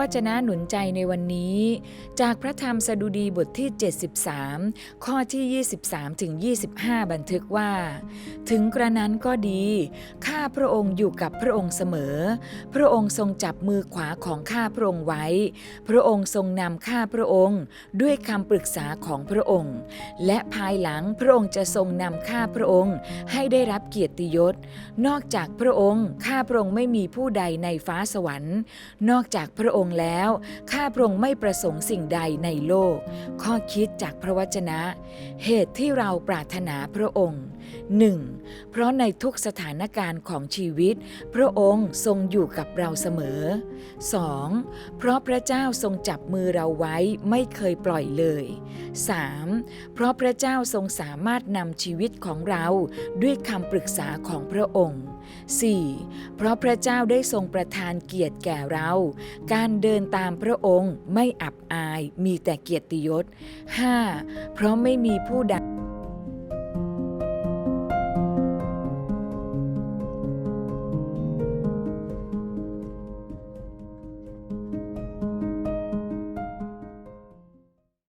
วจนะหนุนใจในวันนี้ จากพระธรรมสดุดีบทที่ 73 ข้อที่ 23 ถึง 25 บันทึกว่า ถึงกระนั้นก็ดี ข้าพระองค์อยู่กับพระองค์เสมอ พระองค์ทรงจับมือขวาของข้าพระองค์ไว้ พระองค์ทรงนำข้าพระองค์ด้วยคำปรึกษาของพระองค์ และภายหลังพระองค์จะทรงนำข้าพระองค์ให้ได้รับเกียรติยศ นอกจากพระองค์ข้าพระองค์ไม่มีผู้ใดในฟ้าสวรรค์ นอกจากพระองค์แล้ว ข้าพระองค์ไม่ประสงค์สิ่งใดในโลก ข้อคิดจากพระวจนะ เหตุที่เราปรารถนาพระองค์ 1. เพราะในทุกสถานการณ์ของชีวิต พระองค์ทรงอยู่กับเราเสมอ 2. เพราะพระเจ้าทรงจับมือเราไว้ไม่เคยปล่อยเลย 3. เพราะพระเจ้าทรงสามารถนำชีวิตของเราด้วยคำปรึกษาของพระองค์ 4. เพราะพระเจ้าได้ทรงประทานเกียรติแก่เรา การเดินตามพระองค์ไม่อับอายมีแต่เกียรติยศ 5. เพราะไม่มีผู้ใด